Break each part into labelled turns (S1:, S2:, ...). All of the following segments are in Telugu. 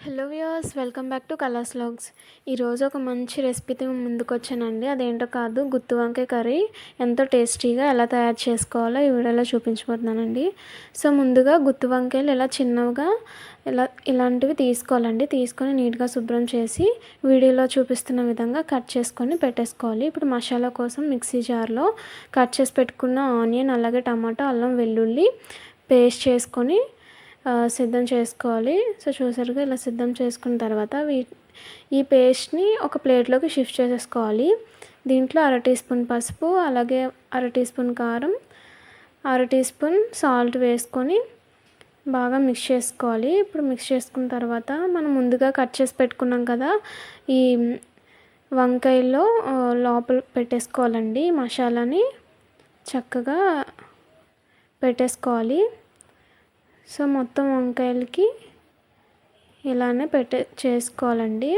S1: Hello viewers welcome back to colours logs ఈరోజు ఒక మంచి రెసిపీతో ముందుకు వచ్చానండి అదేంటో కాదు గుత్తి వంకాయ కర్రీ ఎంతో టేస్టీగా ఎలా తయారు చేసుకోవాలో ఈ వీడియోలో చూపించబోతున్నానండి. సో ముందుగా గుత్తి వంకాయలు ఇలా చిన్నగా ఇలా ఇలాంటివి తీసుకోవాలండి తీసుకొని నీట్గా శుభ్రం చేసి వీడియోలో చూపిస్తున్న విధంగా కట్ చేసుకొని పెట్టేసుకోవాలి. ఇప్పుడు మసాలా కోసం మిక్సీ జార్లో కట్ చేసి పెట్టుకున్న ఆనియన్ అలాగే టమాటా అల్లం వెల్లుల్లి పేస్ట్ చేసుకొని సిద్ధం చేసుకోవాలి. సో చూసారుగా ఇలా సిద్ధం చేసుకున్న తర్వాత వీ ఈ పేస్ట్ని ఒక ప్లేట్లోకి షిఫ్ట్ చేసేసుకోవాలి. దీంట్లో అర టీ స్పూన్ పసుపు అలాగే అర టీ స్పూన్ కారం అర టీ స్పూన్ సాల్ట్ వేసుకొని బాగా మిక్స్ చేసుకోవాలి. ఇప్పుడు మిక్స్ చేసుకున్న తర్వాత మనం ముందుగా కట్ చేసి పెట్టుకున్నాం కదా ఈ వంకాయల్లో లోపల పెట్టేసుకోవాలండి మసాలాని. చక్కగా పెట్టేసుకోవాలి. సో మొత్తం వంకాయలకి ఇలానే పెట్టే చేసుకోవాలండి.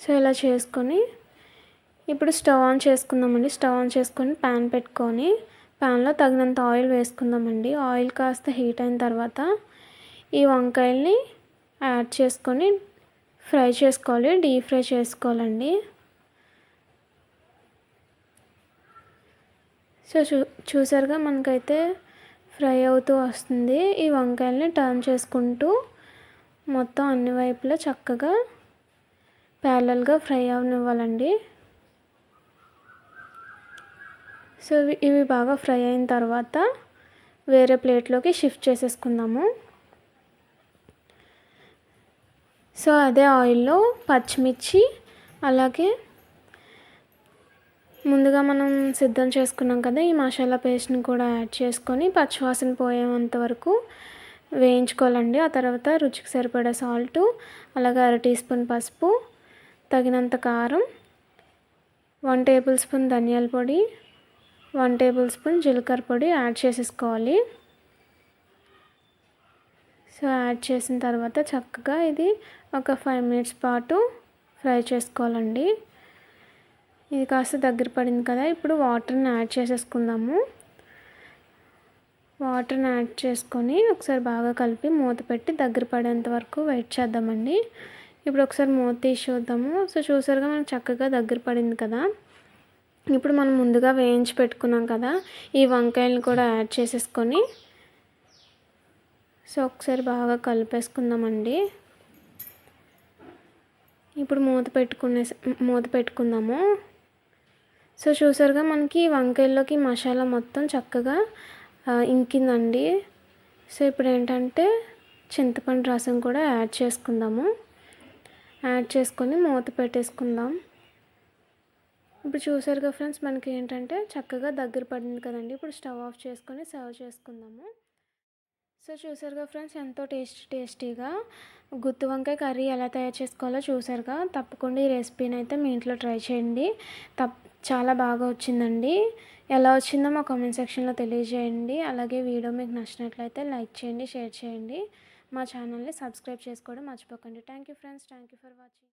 S1: సో ఇలా చేసుకొని ఇప్పుడు స్టవ్ ఆన్ చేసుకుందామండి. స్టవ్ ఆన్ చేసుకొని ప్యాన్ పెట్టుకొని ప్యాన్లో తగినంత ఆయిల్ వేసుకుందామండి. ఆయిల్ కాస్త హీట్ అయిన తర్వాత ఈ వంకాయల్ని యాడ్ చేసుకొని ఫ్రై చేసుకోవాలి డీప్ ఫ్రై చేసుకోవాలండి. సో చూ చూసారుగా మనకైతే ఫ్రై అవుతూ వస్తుంది. ఈ వంకాయల్ని టర్న్ చేసుకుంటూ మొత్తం అన్ని వైపులా చక్కగా ప్యారలల్గా ఫ్రై అవనివ్వాలండి. సో ఇవి బాగా ఫ్రై అయిన తర్వాత వేరే ప్లేట్లోకి షిఫ్ట్ చేసేసుకుందాము. సో అదే ఆయిల్లో పచ్చిమిర్చి అలాగే ముందుగా మనం సిద్ధం చేసుకున్నాం కదా ఈ మసాలా పేస్ట్ని కూడా యాడ్ చేసుకొని పచ్చివాసన పోయేంత వరకు వేయించుకోవాలండి. ఆ తర్వాత రుచికి సరిపడా సాల్టు అలాగే అర టీ స్పూన్ పసుపు తగినంత కారం వన్ టేబుల్ స్పూన్ ధనియాల పొడి వన్ టేబుల్ స్పూన్ జీలకర్ర పొడి యాడ్ చేసేసుకోవాలి. సో యాడ్ చేసిన తర్వాత చక్కగా ఇది ఒక ఫైవ్ మినిట్స్ పాటు ఫ్రై చేసుకోవాలండి. ఇది కాస్త దగ్గర పడింది కదా ఇప్పుడు వాటర్ని యాడ్ చేసేసుకుందాము. వాటర్ని యాడ్ చేసుకొని ఒకసారి బాగా కలిపి మూత పెట్టి దగ్గర పడేంత వరకు వెయిట్ చేద్దామండి. ఇప్పుడు ఒకసారి మూత తీసి చూద్దాము సో చూసారుగా మనకు చక్కగా దగ్గర పడింది కదా. ఇప్పుడు మనం ముందుగా వేయించి పెట్టుకున్నాం కదా ఈ వంకాయలను కూడా యాడ్ చేసేసుకొని. సో ఒకసారి బాగా కలిపేసుకుందామండి. ఇప్పుడు మూత పెట్టుకునే మూత పెట్టుకుందాము. సో చూసారుగా మనకి వంకాయల్లోకి మసాలా మొత్తం చక్కగా ఇంకిందండి. సో ఇప్పుడు ఏంటంటే చింతపండు రసం కూడా యాడ్ చేసుకుందాము. యాడ్ చేసుకొని మూత పెట్టేసుకుందాం. ఇప్పుడు చూసారుగా ఫ్రెండ్స్ మనకి ఏంటంటే చక్కగా దగ్గర పడింది కదండి. ఇప్పుడు స్టవ్ ఆఫ్ చేసుకొని సర్వ్ చేసుకుందాము. సో చూసారుగా ఫ్రెండ్స్ ఎంతో టేస్ట్ టేస్టీగా గుత్తి వంకాయ కర్రీ ఎలా తయారు చేసుకోవాలో చూసారుగా. తప్పకుండా ఈ రెసిపీని అయితే మీ ఇంట్లో ట్రై చేయండి. తప్ చాలా బాగా వచ్చిందండి. ఎలా వచ్చిందో మా కామెంట్ సెక్షన్లో తెలియజేయండి. అలాగే వీడియో మీకు నచ్చినట్లయితే లైక్ చేయండి షేర్ చేయండి. మా ఛానల్ని సబ్స్క్రైబ్ చేసుకోవడం మర్చిపోకండి. Thank you friends thank you for watching.